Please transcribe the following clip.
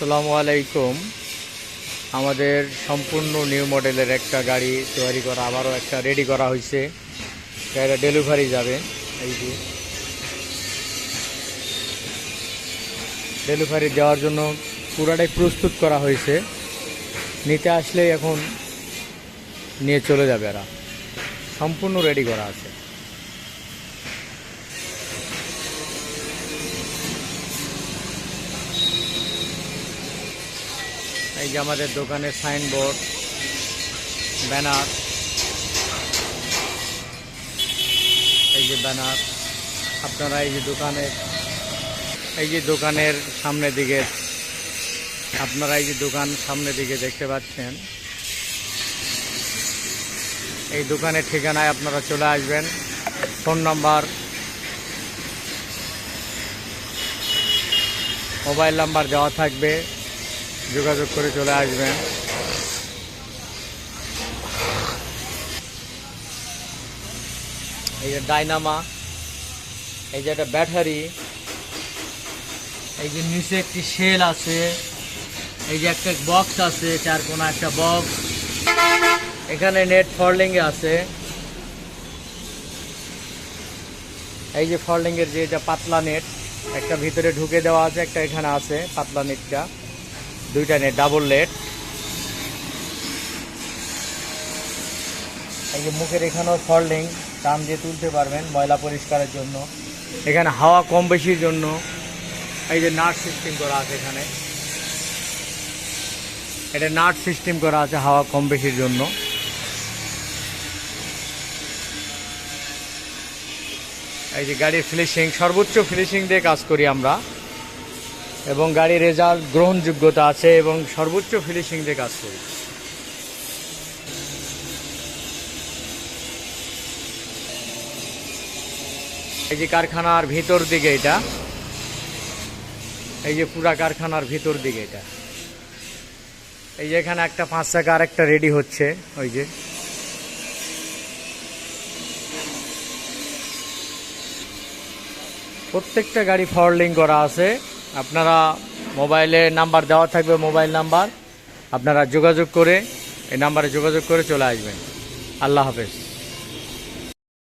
আসসালামু আলাইকুম। আমাদের সম্পূর্ণ নিউ মডেলের একটা গাড়ি তৈরি করা, আবারও একটা রেডি করা হয়েছে গাড়িটা ডেলিভারি যাবে, এই যে। ডেলিভারি দেওয়ার জন্য পুরাটাই প্রস্তুত করা হয়েছে নিতে আসলে এখন নিয়ে চলে যাবে এরা। সম্পূর্ণ রেডি করা আছে। এই যে আমাদের দোকানের সাইনবোর্ড, ব্যানার, এই যে ব্যানার, আপনারা এই যে দোকানের এই যে দোকানের সামনের দিকে, আপনারা এই যে দোকান সামনের দিকে দেখতে পাচ্ছেন। এই দোকানের ঠিকানায় আপনারা চলে আসবেন। ফোন নাম্বার, মোবাইল নাম্বার দেওয়া থাকবে। যোগাযোগ করে চলে আসবেন। এই যে ডাইনামা, এই যে একটা ব্যাটারি, এই যে নিচে একটি শেল আছে, এই যে একটা বক্স আছে, চার কোনা একটা বক্স। এখানে নেট ফরলিং আছে। এই যে ফরলিং এর যে এটা পাতলা নেট, একটা ভিতরে ঢুকে দেওয়া আছে, একটা এখানে আছে, পাতলা নেটটা। দুইটা নেট ডাবল লেট এই যে মুখের এখানেও ফরলিং টান দিয়ে তুলতে পারবেন ময়লা পরিষ্কারের জন্য। এখানে হাওয়া কম বেশির জন্য। এই যে নাট সিস্টেম করা আছে এখানে। এটা নাট সিস্টেম করা আছে হাওয়া কম বেশির জন্য। এই যে গাড়ির ফিনিশিং সর্বোচ্চ ফিনিশিং দিয়ে কাজ করি আমরা। এবং গাড়ির রেজাল্ট গ্রহণযোগ্যতা আছে এবং সর্বোচ্চ ফিনিশিং দিয়ে কাজ করি। এই যে কারখানার ভিতর দিকে এটা, এই যে পুরা কারখানার ভিতর দিকে এটা। এই যে এখানে একটা পাঁচ চাকা আর একটা রেডি হচ্ছে, ওই যে। প্রত্যেকটা গাড়ি ফরলিং করা আছে। আপনারা মোবাইলে নাম্বার দেওয়া থাকবে, মোবাইল নাম্বার। আপনারা যোগাযোগ করে এই নাম্বারে যোগাযোগ করে চলে আসবেন। আল্লাহ হাফেজ।